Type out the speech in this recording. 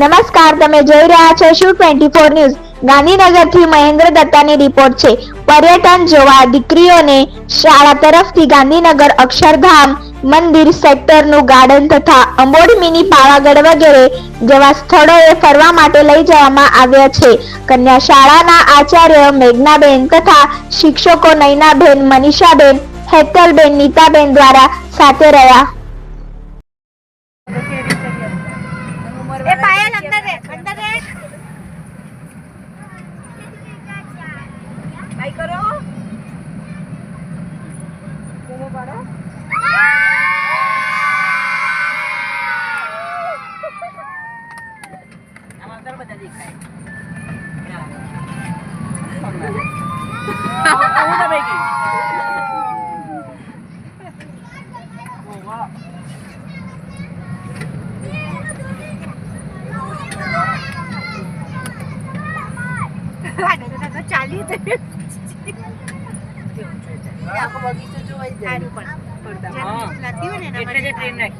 નમસ્કાર, તમે જોઈ રહ્યા છો શું ટ્વેન્ટી ફોર ન્યૂઝ? ગાંધીનગરથી મહેન્દ્ર દત્તાની રિપોર્ટ છે, પર્યટન જોવા દીકરીઓને શાળા તરફથી ગાંધીનગર અક્ષરધામ મંદિર સેક્ટરનું ગાર્ડન તથા અંબોડ મિની પાવાગઢ વગેરે જેવા સ્થળોએ ફરવા માટે લઈ જવામાં આવ્યા છે. કન્યા શાળાના આચાર્ય મેઘનાબેન તથા શિક્ષકો નયનાબેન, મનીષાબેન, હેતલબેન, નીતાબેન દ્વારા સાથે રહ્યા. હાઈ કરો બૂમો પાડો આમ અંદર બધા દેખાય ચાલી આખો બગીચો જોવાય સારું પણ. હા. નથી હોય એટલે જે ટ્રેન નાખી